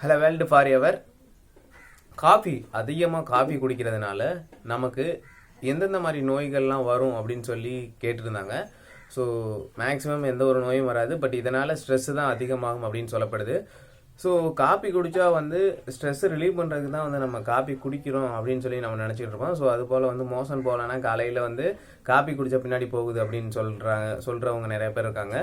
Hello world for ever coffee அதிகமாக coffee குடிக்கிறதுனால நமக்கு எந்தெந்த மாதிரி நோய்கள்லாம் வரும் அப்படின்னு சொல்லி கேட்டிருந்தாங்க. ஸோ மேக்ஸிமம் எந்த ஒரு நோயும் வராது. பட் இதனால் ஸ்ட்ரெஸ்ஸு தான் அதிகமாகும் அப்படின்னு சொல்லப்படுது. ஸோ காப்பி குடித்தா வந்து ஸ்ட்ரெஸ்ஸு ரிலீவ் பண்ணுறதுக்கு தான் வந்து நம்ம காப்பி குடிக்கிறோம் அப்படின்னு சொல்லி நம்ம நினச்சிட்டு இருப்போம் ஸோ அது போல் வந்து மோசன் போகலன்னா காலையில் வந்து காப்பி குடித்த பின்னாடி போகுது அப்படின்னு சொல்கிறாங்க சொல்கிறவங்க நிறைய பேர் இருக்காங்க.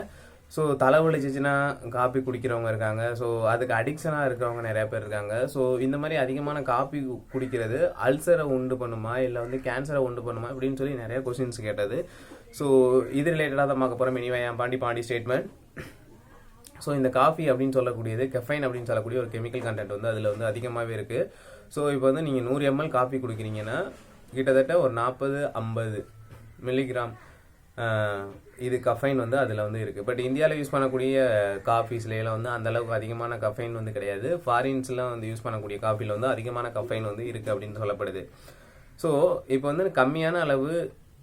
ஸோ தலைவலிச்சிச்சுன்னா காப்பி குடிக்கிறவங்க இருக்காங்க. ஸோ அதுக்கு அடிக்ஷனாக இருக்கிறவங்க நிறையா பேர் இருக்காங்க. ஸோ இந்த மாதிரி அதிகமான காப்பி குடிக்கிறது அல்சரை உண்டு பண்ணுமா? இல்லை வந்து கேன்சரை உண்டு பண்ணுமா? இப்படின்னு சொல்லி நிறைய கொஸ்டின்ஸ் கேட்டது. ஸோ இது ரிலேட்டடாக தான் பார்க்க போகிறோம் இனிவே என் பாண்டி பாண்டி ஸ்டேட்மெண்ட் ஸோ இந்த காஃபி அப்படின்னு சொல்லக்கூடியது கெஃபைன் அப்படின்னு சொல்லக்கூடிய ஒரு கெமிக்கல் கண்டென்ட் வந்து அதில் வந்து அதிகமாகவே இருக்குது ஸோ இப்போ வந்து நீங்கள் நூறு எம்எல் காஃபி குடிக்கிறீங்கன்னா கிட்டத்தட்ட ஒரு நாற்பது ஐம்பது மில்லிகிராம் இது கஃபைன் வந்து அதில் வந்து இருக்குது பட் இந்தியாவில் யூஸ் பண்ணக்கூடிய காஃபீஸ்லாம் வந்து அந்த அளவுக்கு அதிகமான கஃபைன் வந்து கிடையாது. ஃபாரின்ஸ்லாம் வந்து யூஸ் பண்ணக்கூடிய காஃபியில் வந்து அதிகமான கஃபைன் வந்து இருக்குது அப்படின்னு சொல்லப்படுது. ஸோ இப்போ வந்து கம்மியான அளவு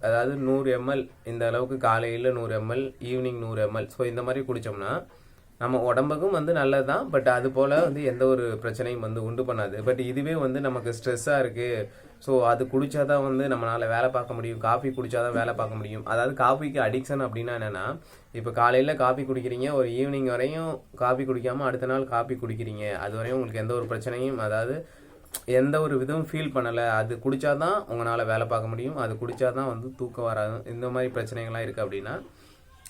அதாவது நூறு எம்எல் இந்த அளவுக்கு காலையில் நூறு எம்எல் ஈவினிங் நூறு எம்எல் ஸோ இந்த மாதிரி குடித்தோம்னா நம்ம உடம்புக்கும் வந்து நல்லது தான் பட் அது போல் வந்து எந்த ஒரு பிரச்சனையும் வந்து உண்டு பண்ணாது. பட் இதுவே வந்து நமக்கு ஸ்ட்ரெஸ்ஸாக இருக்குது ஸோ அது குடிச்சாதான் வந்து நம்மளால் வேலை பார்க்க முடியும். காஃபி குடிச்சாதான் வேலை பார்க்க முடியும். அதாவது காஃபிக்கு அடிக்ஷன் அப்படின்னா என்னென்னா இப்போ காலையில் காஃபி குடிக்கிறீங்க ஒரு ஈவினிங் வரையும் காஃபி குடிக்காமல் அடுத்த நாள் காஃபி குடிக்கிறீங்க. அது வரையும் உங்களுக்கு எந்த ஒரு பிரச்சனையும் அதாவது எந்த ஒரு விதமும் ஃபீல் பண்ணலை. அது குடிச்சாதான் உங்களால் வேலை பார்க்க முடியும். அது குடிச்சாதான் வந்து தூக்கம் வராது. இந்த மாதிரி பிரச்சனைகள்லாம் இருக்குது அப்படின்னா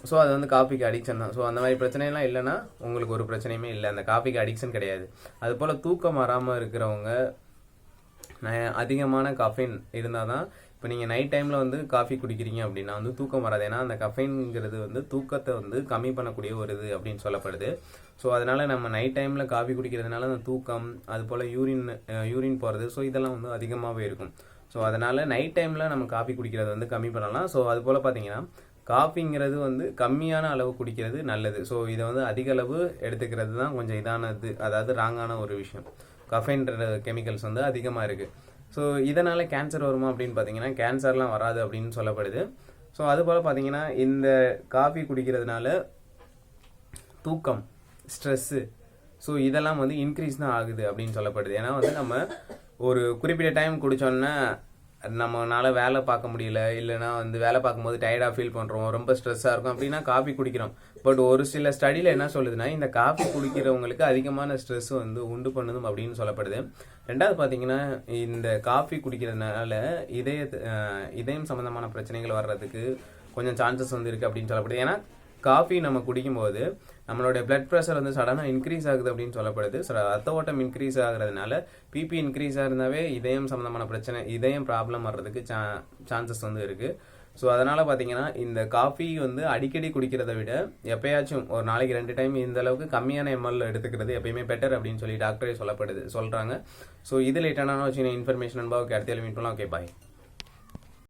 ஸோ அது வந்து காஃபிக்கு அடிக்ஷன் தான். ஸோ அந்த மாதிரி பிரச்சனைலாம் இல்லைன்னா உங்களுக்கு ஒரு பிரச்சனையுமே இல்லை. அந்த காஃபிக்கு அடிக்ஷன் கிடையாது. அது போல் தூக்கம் வராமல் இருக்கிறவங்க அதிகமான கஃபைன் இருந்தால் தான் இப்போ நீங்கள் நைட் டைமில் வந்து காஃபி குடிக்கிறீங்க அப்படின்னா வந்து தூக்கம் வராது. ஏன்னா அந்த கஃபைன்ங்கிறது வந்து தூக்கத்தை வந்து கம்மி பண்ணக்கூடிய ஒரு இது அப்படின்னு சொல்லப்படுது. ஸோ அதனால் நம்ம நைட் டைமில் காஃபி குடிக்கிறதுனால அந்த தூக்கம் அது போல் யூரின் யூரின் போகிறது ஸோ இதெல்லாம் வந்து அதிகமாகவே இருக்கும். ஸோ அதனால் நைட் டைமில் நம்ம காஃபி குடிக்கிறத வந்து கம்மி பண்ணலாம். ஸோ அது போல் பார்த்தீங்கன்னா காஃபிங்கிறது வந்து கம்மியான அளவு குடிக்கிறது நல்லது. ஸோ இதை வந்து அதிக அளவு எடுத்துக்கிறது தான் கொஞ்சம் இதானது அதாவது ராங்கான ஒரு விஷயம். கஃபைன்ற கெமிக்கல்ஸ் வந்து அதிகமாக இருக்குது ஸோ இதனால் கேன்சர் வருமா அப்படின்னு பார்த்தீங்கன்னா கேன்சர்லாம் வராது அப்படின்னு சொல்லப்படுது. ஸோ அதுபோல் பார்த்தீங்கன்னா இந்த காஃபி குடிக்கிறதுனால தூக்கம் ஸ்ட்ரெஸ்ஸு ஸோ இதெல்லாம் வந்து இன்க்ரீஸ் தான் ஆகுது அப்படின்னு சொல்லப்படுது. ஏன்னா வந்து நம்ம ஒரு குறிப்பிட்ட டைம் குடித்தோன்னா நம்மளால வேலை பார்க்க முடியல இல்லைனா வந்து வேலை பார்க்கும்போது டயர்டாக ஃபீல் பண்ணுறோம் ரொம்ப ஸ்ட்ரெஸ்ஸாக இருக்கும் அப்படின்னா காஃபி குடிக்கிறோம். பட் ஒரு சில ஸ்டடியில் என்ன சொல்லுதுன்னா இந்த காஃபி குடிக்கிறவங்களுக்கு அதிகமான ஸ்ட்ரெஸ் வந்து உண்டு பண்ணுதும் அப்படின்னு சொல்லப்படுது. ரெண்டாவது பார்த்தீங்கன்னா இந்த காஃபி குடிக்கிறதுனால இதய இதயம் சம்மந்தமான பிரச்சனைகள் வர்றதுக்கு கொஞ்சம் சான்சஸ் வந்து இருக்குது அப்படின்னு சொல்லப்படுது. ஏன்னா காஃபி நம்ம குடிக்கும்போது நம்மளுடைய பிளட் ப்ரெஷர் வந்து சடனாக இன்க்ரீஸ் ஆகுது அப்படின்னு சொல்லப்படுது. ஸோ ரத்த ஓட்டம் இன்க்ரீஸ் ஆகுறதுனால பிபி இன்க்ரீஸ் ஆயிருந்தாவே இதயம் சம்மந்தமான பிரச்சனை இதயம் ப்ராப்ளம் வர்றதுக்கு சா சான்சஸ் வந்து இருக்குது ஸோ அதனால் பார்த்தீங்கன்னா இந்த காஃபி வந்து அடிக்கடி குடிக்கிறத விட எப்பயாச்சும் ஒரு நாளைக்கு ரெண்டு டைம் இந்த அளவுக்கு கம்மியான எம்எல் எடுத்துக்கிறது எப்பயுமே பெட்டர் அப்படின்னு சொல்லி டாக்டரே சொல்லப்படுது சொல்கிறாங்க ஸோ இது லேட்டான வச்சு இன்ஃபர்மேஷன் அன்பாவுக்கு அடுத்த மீட் பண்ணலாம் ஓகே பாய்